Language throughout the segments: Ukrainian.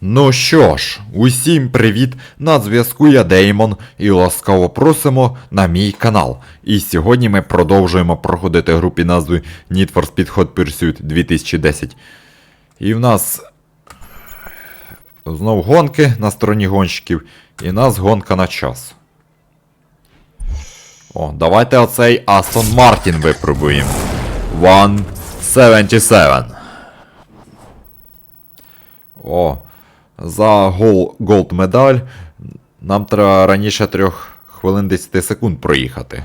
Ну що ж, усім привіт! На зв'язку я Деймон і ласкаво просимо на мій канал. І сьогодні ми продовжуємо проходити гру під Need for Speed Hot Pursuit 2010. І в нас знов гонки на стороні гонщиків, і в нас гонка на час. О, давайте оцей Астон Мартін випробуємо. 177. О, за гол голд медаль нам треба раніше 3 хвилин 10 секунд проїхати.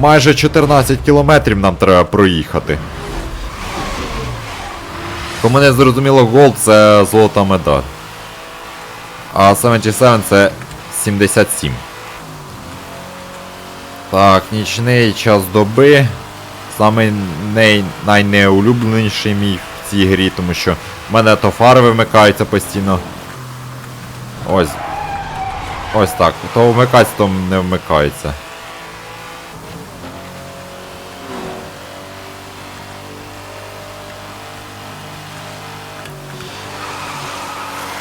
Майже 14 кілометрів нам треба проїхати. Кому не зрозуміло, голд це золота медаль. А 77 це 77. Так, нічний час доби. Саме най... найнеулюбленіший мій в цій грі, тому що в мене то фари вимикаються постійно. Ось. Ось так. То вмикається, то не вмикається.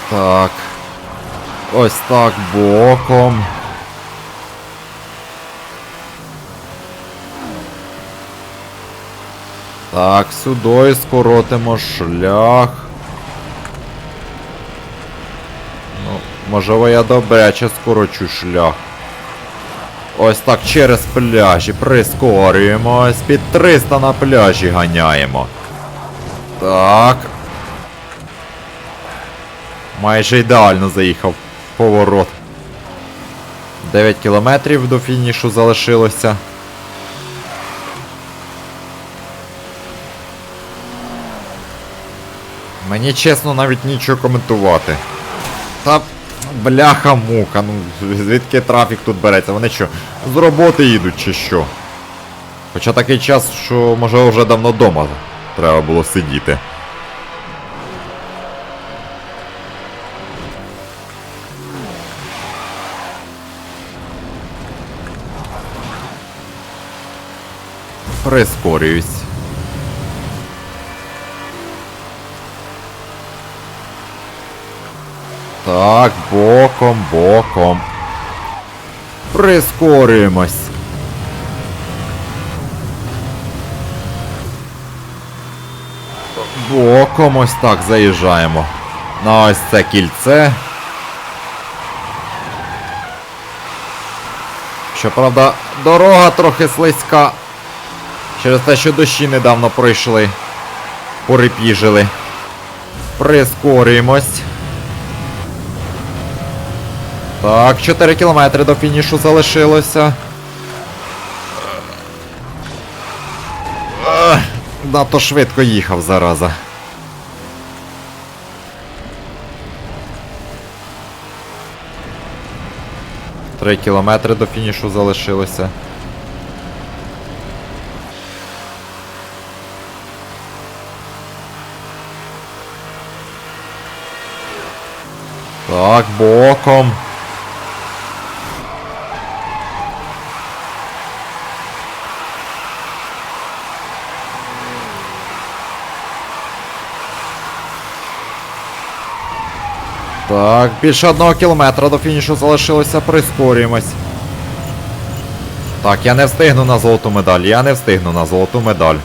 Так. Ось так боком. Так, сюди скоротимо шлях. Ну, можливо, я добряче скорочу шлях. Ось так через пляжі прискорюємось. Під 300 на пляжі ганяємо. Так. Майже ідеально заїхав поворот. 9 кілометрів до фінішу залишилося. Мені чесно навіть нічого коментувати. Та бляха-муха, ну звідки трафік тут береться? Вони що, з роботи їдуть чи що? Хоча такий час, що може вже давно вдома треба було сидіти. Прискорююсь. Так, боком, боком. Прискорюємось. Боком ось так заїжджаємо. На ось це кільце. Щоправда, дорога трохи слизька. Через те, що дощі недавно пройшли. Порепіжили. Прискорюємось. Так, 4 кілометри до фінішу залишилося. Надто швидко їхав, зараза. Три кілометри до фінішу залишилося. Так, боком. Так, більше одного кілометра до фінішу залишилося, прискорюємось. Так, я не встигну на золоту медаль, я не встигну на золоту медаль.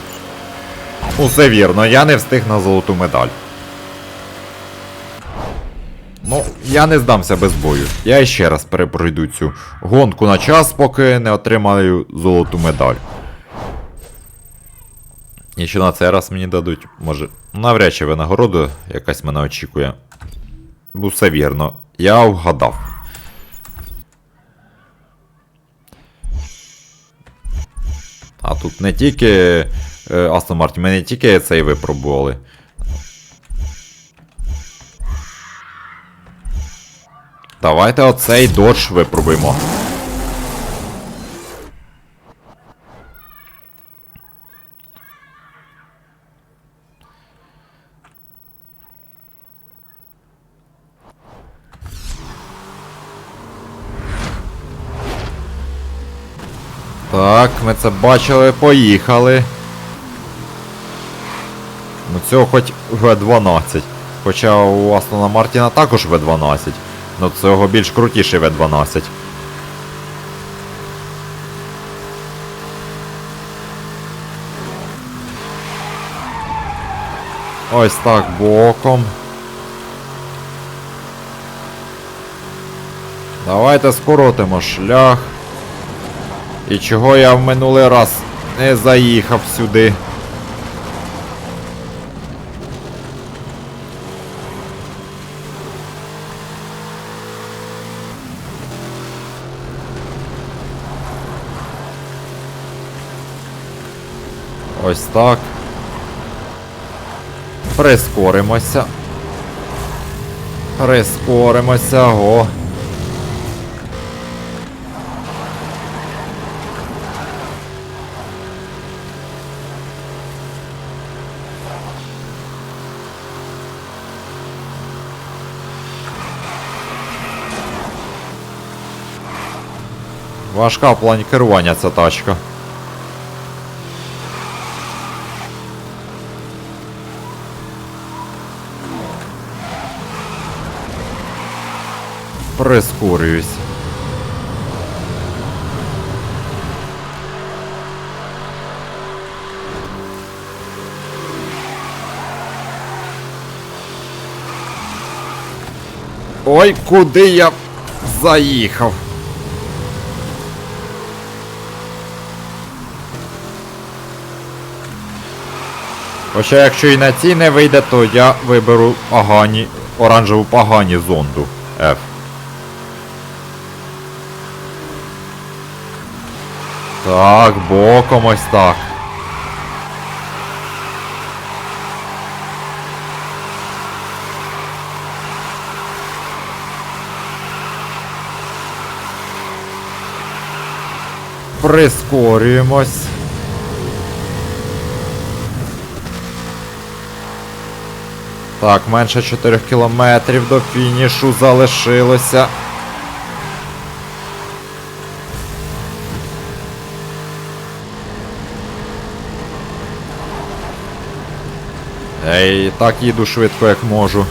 Усе вірно, я не встиг на золоту медаль. Ну, я не здамся без бою. Я ще раз перепройду цю гонку на час, поки не отримаю золоту медаль. І що на цей раз мені дадуть, може, навряд чи винагорода якась мене очікує. Бо все вірно. Я вгадав. А тут не тільки Астон Мартін, ми не тільки цей випробували. Давайте оцей додж випробуємо. Так, ми це бачили, поїхали. Ну цього хоч В12. Хоча у Астона Мартіна також В12. Но цього більш крутіший В12. Ось так боком. Давайте скоротимо шлях. І чого я в минулий раз не заїхав сюди? Ось так. Прискоримося. Прискоримося, го. Важка в плані керування ця тачка. Прискорююсь. Ой, куди я заїхав? Хоча якщо і на ці не вийде, то я виберу погані, оранжеву погані зонду F. Так, боком ось так. Прискорюємось. Так, менше 4 кілометрів до фінішу залишилося. Ей, так їду швидко, як можу.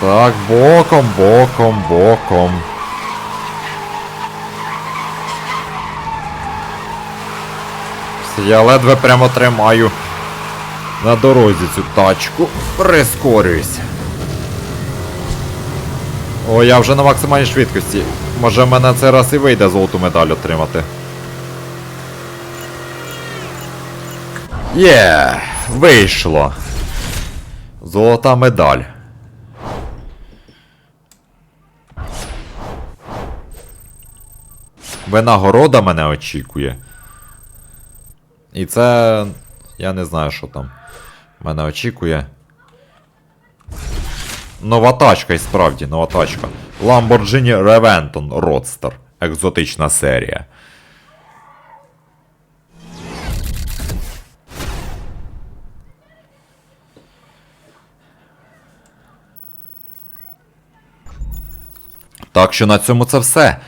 Так, боком, боком, боком. Я ледве прямо тримаю на дорозі цю тачку. Прискорююсь. О, я вже на максимальній швидкості. Може в мене цей раз і вийде золоту медаль отримати. Є, вийшло. Золота медаль. Винагорода мене очікує. І це. Я не знаю, що там мене очікує. Нова тачка, і справді, нова тачка. Lamborghini Reventon Roadster. Екзотична серія. Так що на цьому це все.